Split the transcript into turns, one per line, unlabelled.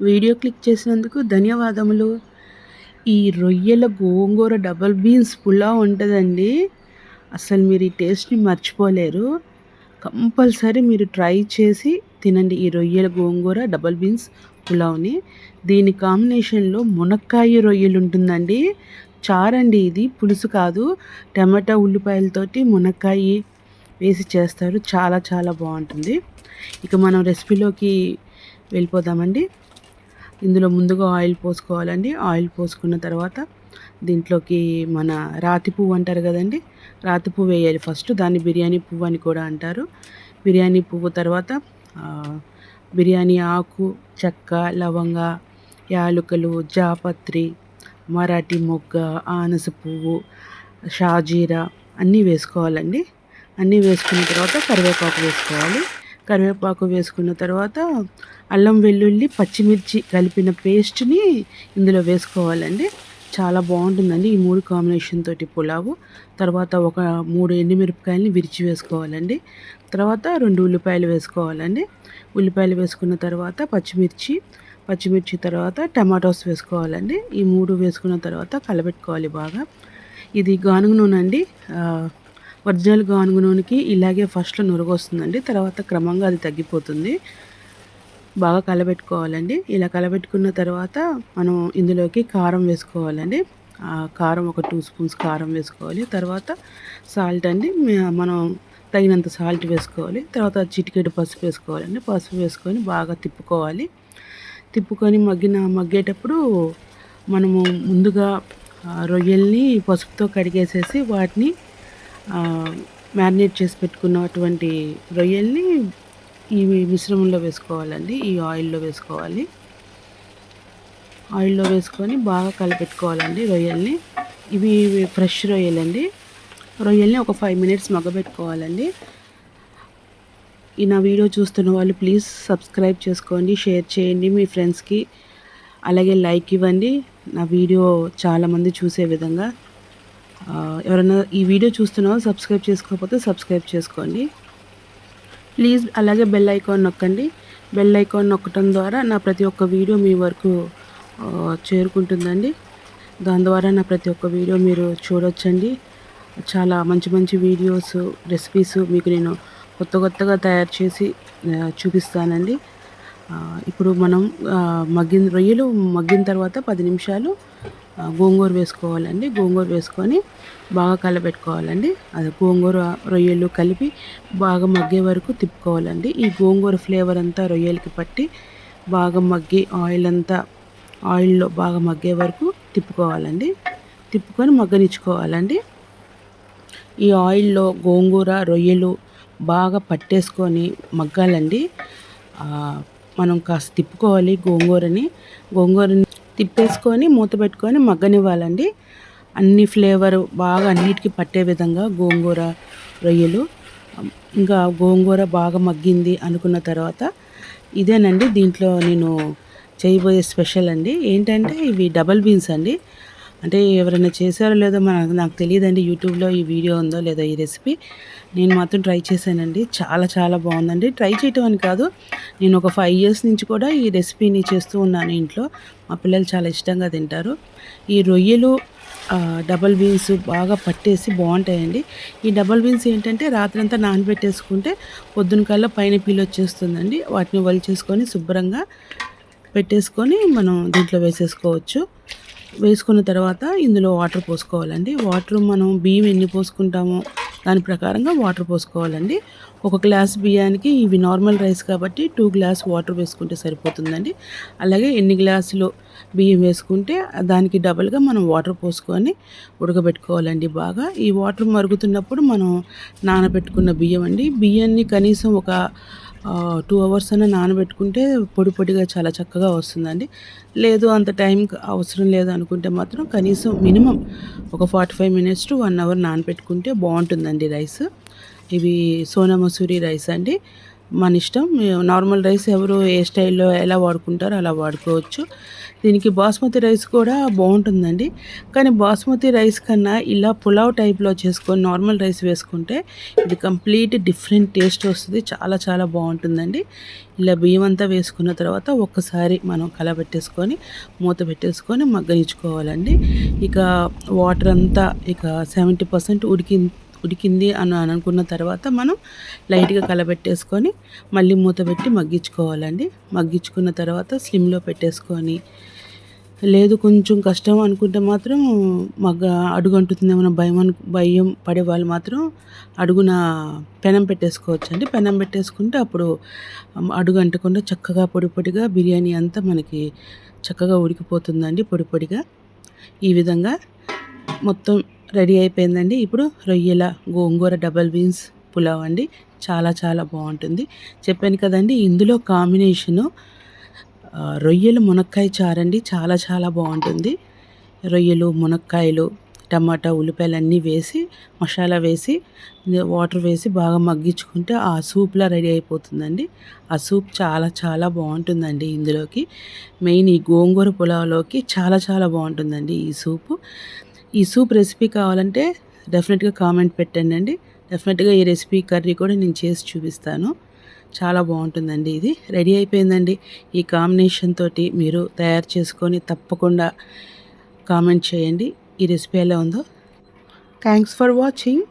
Video click చేసినందుకు ధన్యవాదములు. ఈ రొయ్యల గోంగూర డబల్ బీన్స్ పులావ్ ఉంటుందండి. అసలు మీరు ఈ టేస్ట్ని మర్చిపోలేరు. కంపల్సరీ మీరు ట్రై చేసి తినండి ఈ రొయ్యల గోంగూర డబల్ బీన్స్ పులావ్ని. దీని కాంబినేషన్లో మునక్కాయ రొయ్యలు ఉంటుందండి. చారండి ఇది పులుసు కాదు. టమాటా ఉల్లిపాయలతోటి మునక్కాయ వేసి చేస్తారు. చాలా చాలా బాగుంటుంది. ఇక మనం రెసిపీలోకి వెళ్ళిపోదామండి. ఇందులో ముందుగా ఆయిల్ పోసుకోవాలండి. ఆయిల్ పోసుకున్న తర్వాత దీంట్లోకి మన రాతి పువ్వు అంటారు కదండి. రాతి పువ్వు వేయాలి. ఫస్ట్ దాన్ని బిర్యానీ పువ్వు అని కూడా అంటారు. బిర్యానీ పువ్వు తర్వాత బిర్యానీ ఆకు చెక్క లవంగ యాలుకలు జాపత్రి మరాఠీ మొగ్గ ఆనస పువ్వు షాజీరా అన్నీ వేసుకోవాలండి. అన్నీ వేసుకున్న తర్వాత కరివేపాకు వేసుకోవాలి. కరివేపాకు వేసుకున్న తర్వాత అల్లం వెల్లుల్లి పచ్చిమిర్చి కలిపిన పేస్ట్ని ఇందులో వేసుకోవాలండి. చాలా బాగుంటుందండి ఈ మూడు కాంబినేషన్ తోటి పులావు. తర్వాత ఒక మూడు ఎండుమిరపకాయలని విరిచి వేసుకోవాలండి. తర్వాత రెండు ఉల్లిపాయలు వేసుకోవాలండి. ఉల్లిపాయలు వేసుకున్న తర్వాత పచ్చిమిర్చి పచ్చిమిర్చి తర్వాత టమాటోస్ వేసుకోవాలండి. ఈ మూడు వేసుకున్న తర్వాత కలబెట్టుకోవాలి బాగా. ఇది గానుగ నూనె అండి ఒరిజినల్ గానుగ నూనెకి ఇలాగే ఫస్ట్లో నురగొస్తుందండి. తర్వాత క్రమంగా అది తగ్గిపోతుంది. బాగా కలబెట్టుకోవాలండి. ఇలా కలబెట్టుకున్న తర్వాత మనం ఇందులోకి కారం వేసుకోవాలండి. కారం ఒక టూ స్పూన్స్ కారం వేసుకోవాలి. తర్వాత సాల్ట్ అండి. మనం తగినంత సాల్ట్ వేసుకోవాలి. తర్వాత చిటికెడు పసుపు వేసుకోవాలండి. పసుపు వేసుకొని బాగా తిప్పుకోవాలి. తిప్పుకొని మగ్గిన మగ్గేటప్పుడు మనము ముందుగా రొయ్యల్ని పసుపుతో కడిగేసేసి వాటిని మ్యారినేట్ చేసి పెట్టుకున్నటువంటి రొయ్యల్ని ఈ మిశ్రమంలో వేసుకోవాలండి. ఈ ఆయిల్లో వేసుకోవాలి. ఆయిల్లో వేసుకొని బాగా కలిపెట్టుకోవాలండి రొయ్యల్ని. ఇవి ఫ్రెష్ రొయ్యలండి. రొయ్యల్ని ఒక ఫైవ్ మినిట్స్ మగ్గబెట్టుకోవాలండి. ఈ నా వీడియో చూస్తున్న వాళ్ళు ప్లీజ్ సబ్స్క్రైబ్ చేసుకోండి షేర్ చేయండి మీ ఫ్రెండ్స్కి. అలాగే లైక్ ఇవ్వండి. నా వీడియో చాలామంది చూసే విధంగా ఎవరైనా ఈ వీడియో చూస్తున్నా సబ్స్క్రైబ్ చేసుకోకపోతే సబ్స్క్రైబ్ చేసుకోండి. ప్లీజ్ అలాగే బెల్ ఐకాన్ నొక్కండి. బెల్ ఐకాన్ నొక్కటం ద్వారా నా ప్రతి ఒక్క వీడియో మీ వరకు చేరుకుంటుందండి. దాని ద్వారా నా ప్రతి ఒక్క వీడియో మీరు చూడొచ్చండి. చాలా మంచి మంచి వీడియోస్ రెసిపీస్ మీకు నేను కొత్త కొత్తగా తయారు చేసి చూపిస్తానండి. ఇప్పుడు మనం మగ్గిన రొయ్యలు మగ్గిన తర్వాత పది నిమిషాలు గోంగూర వేసుకోవాలండి. గోంగూర వేసుకొని బాగా కలపెట్టుకోవాలండి అది గోంగూర రొయ్యలు కలిపి బాగా మగ్గే వరకు తిప్పుకోవాలండి. ఈ గోంగూర ఫ్లేవర్ అంతా రొయ్యలకి పట్టి బాగా మగ్గి ఆయిల్ అంతా ఆయిల్లో బాగా మగ్గే వరకు తిప్పుకోవాలండి. తిప్పుకొని మగ్గనిచ్చుకోవాలండి. ఈ ఆయిల్లో గోంగూర రొయ్యలు బాగా పట్టేసుకొని మగ్గాలండి. మనం కాస్త తిప్పుకోవాలి గోంగూరని. గోంగూరని తిప్పేసుకొని మూత పెట్టుకొని మగ్గనివ్వాలండి. అన్ని ఫ్లేవర్ బాగా అన్నిటికీ పట్టే విధంగా గోంగూర రొయ్యలు ఇంకా గోంగూర బాగా మగ్గింది అనుకున్న తర్వాత ఇదేనండి దీంట్లో నేను చేయబోయే స్పెషల్ అండి. ఏంటంటే ఇవి డబల్ బీన్స్ అండి. అంటే ఎవరైనా చేశారో లేదో మనకు నాకు తెలియదండి యూట్యూబ్లో ఈ వీడియో ఉందో లేదో ఈ రెసిపీ. నేను మాత్రం ట్రై చేశానండి. చాలా చాలా బాగుందండి. ట్రై చేయటం అని కాదు నేను ఒక ఫైవ్ ఇయర్స్ నుంచి కూడా ఈ రెసిపీని చేస్తూ ఉన్నాను ఇంట్లో. మా పిల్లలు చాలా ఇష్టంగా తింటారు. ఈ రొయ్యలు డబల్ బీన్స్ బాగా పట్టేసి బాగుంటాయండి. ఈ డబల్ బీన్స్ ఏంటంటే రాత్రంతా నానబెట్టేసుకుంటే పొద్దున కల్లా పైన పీలు వచ్చేస్తుందండి. వాటిని వలిచేసుకొని శుభ్రంగా పెట్టేసుకొని మనం దీంట్లో వేసేసుకోవచ్చు. వేసుకున్న తర్వాత ఇందులో వాటర్ పోసుకోవాలండి. వాటర్ మనం బియ్యం ఎన్ని పోసుకుంటామో దాని ప్రకారంగా వాటర్ పోసుకోవాలండి. ఒక గ్లాస్ బియ్యానికి ఇవి నార్మల్ రైస్ కాబట్టి టూ గ్లాస్ వాటర్ వేసుకుంటే సరిపోతుందండి. అలాగే ఎన్ని గ్లాసులు బియ్యం వేసుకుంటే దానికి డబల్గా మనం వాటర్ పోసుకొని ఉడకబెట్టుకోవాలండి బాగా. ఈ వాటర్ మరుగుతున్నప్పుడు మనం నానబెట్టుకున్న బియ్యం అండి బియ్యాన్ని కనీసం ఒక టూ అవర్స్ అయినా నానబెట్టుకుంటే పొడి పొడిగా చాలా చక్కగా వస్తుందండి. లేదు అంత టైం అవసరం లేదు అనుకుంటే మాత్రం కనీసం మినిమం ఒక forty five minutes to one hour నానబెట్టుకుంటే బాగుంటుందండి రైస్. ఇవి సోనా మసూరి రైస్ అండి. మన ఇష్టం. నార్మల్ రైస్ ఎవరు ఏ స్టైల్లో ఎలా వాడుకుంటారో అలా వాడుకోవచ్చు. దీనికి బాస్మతి రైస్ కూడా బాగుంటుందండి. కానీ బాస్మతి రైస్ కన్నా ఇలా పులావ్ టైప్లో చేసుకొని నార్మల్ రైస్ వేసుకుంటే ఇది కంప్లీట్ డిఫరెంట్ టేస్ట్ వస్తుంది. చాలా చాలా బాగుంటుందండి. ఇలా బియ్యం అంతా వేసుకున్న తర్వాత ఒక్కసారి మనం కలబెట్టేసుకొని మూత పెట్టేసుకొని మగ్గనిచ్చుకోవాలండి. ఇక వాటర్ అంతా ఇక సెవెంటీ పర్సెంట్ ఉడికి ఉడికింది అని అనుకున్న తర్వాత మనం లైట్గా కలబెట్టేసుకొని మళ్ళీ మూత పెట్టి మగ్గించుకోవాలండి. మగ్గించుకున్న తర్వాత స్లిమ్లో పెట్టేసుకొని లేదు కొంచెం కష్టం అనుకుంటే మాత్రం మగ్గ అడుగు అంటుతుందేమో భయం అను భయం పడే వాళ్ళు మాత్రం అడుగున పెనం పెట్టేసుకోవచ్చు అండి పెనం పెట్టేసుకుంటే అప్పుడు అడుగు అంటకుండా చక్కగా పొడి పొడిగా బిర్యానీ అంతా మనకి చక్కగా ఉడికిపోతుందండి పొడి పొడిగా. ఈ విధంగా మొత్తం రెడీ అయిపోయిందండి. ఇప్పుడు రొయ్యల గోంగూర డబల్ బీన్స్ పులావ్ అండి. చాలా చాలా బాగుంటుంది. చెప్పాను కదండి ఇందులో కాంబినేషను రొయ్యలు మునక్కాయ చారండి. చాలా చాలా బాగుంటుంది. రొయ్యలు మునక్కాయలు టమాటా ఉల్లిపాయలు అన్నీ వేసి మసాలా వేసి వాటర్ వేసి బాగా మగ్గించుకుంటే ఆ సూప్లా రెడీ అయిపోతుందండి. ఆ సూప్ చాలా చాలా బాగుంటుందండి ఇందులోకి. మెయిన్ ఈ గోంగూర పులావ్లోకి చాలా చాలా బాగుంటుందండి ఈ సూపు. ఈ సూప్ రెసిపీ కావాలంటే డెఫినెట్గా కామెంట్ పెట్టండి అండి. డెఫినెట్గా ఈ రెసిపీ కర్రీ కూడా నేను చేసి చూపిస్తాను. చాలా బాగుంటుందండి ఇది. రెడీ అయిపోయిందండి. ఈ కాంబినేషన్ తోటి మీరు తయారు చేసుకొని తప్పకుండా కామెంట్ చేయండి. ఈ రెసిపీ ఎలా ఉందో. Thanks for watching